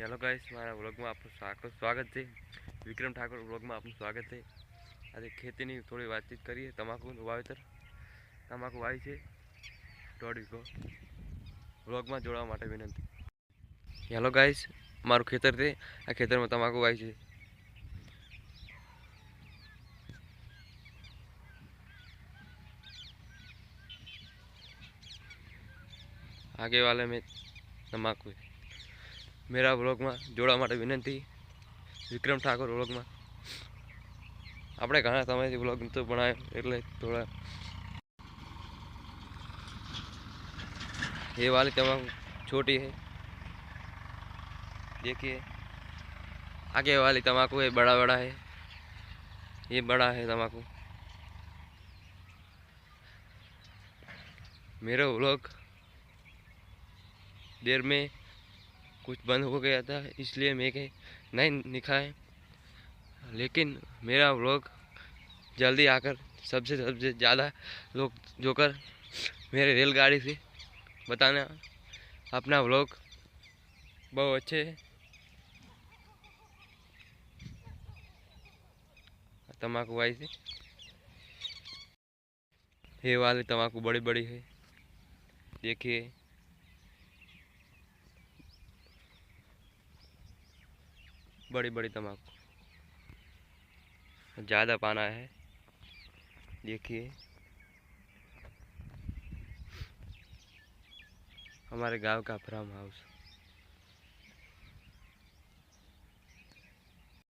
Hello guys, મારા વ્લોગમાં આપનું સ્વાગત સ્વાગત છે. વિક્રમ ઠાકોર વ્લોગમાં આપનું સ્વાગત છે. આજે ખેતીની થોડી વાતચીત કરીએ. તમાકુનું વાવેતર તમાકુ વાવી છે. દોઢ વીઘો. વ્લોગમાં જોડાવા માટે વિનંતી. હેલો ગાઈસ, મારું ખેતર છે. આ ખેતરમાં તમાકુ વાવી છે. આગે વાલે મેં તમાકુ है मेरा વ્લોગમાં જોડવા માટે વિનંતી વિક્રમ ઠાકોર વ્લોગમાં આપણે ઘણા સમયથી વ્લોગ તો બનાવ્યો એટલે થોડા ये वाली तम्बाकू छोटी है देखिए आगे वाली तम्बाकू है बड़ा बड़ा है ये बड़ा है तम्बाकू मेरा व्लॉग देर में कुछ बंद हो गया था, इसलिए मैं के नहीं दिखाए लेकिन मेरा व्लॉग जल्दी आकर, सबसे सबसे ज़्यादा लोग जोकर मेरे रेलगाड़ी से बताना, अपना व्लॉग बहुत अच्छे है। तम्बाकू आई थी। ये वाले तम्बाकू बड़ी बड़ी है। देखिए। बड़ी बड़ी तम्बाकू। ज़्यादा पाना है। देखिए। हमारे गाँव का फार्म हाउस।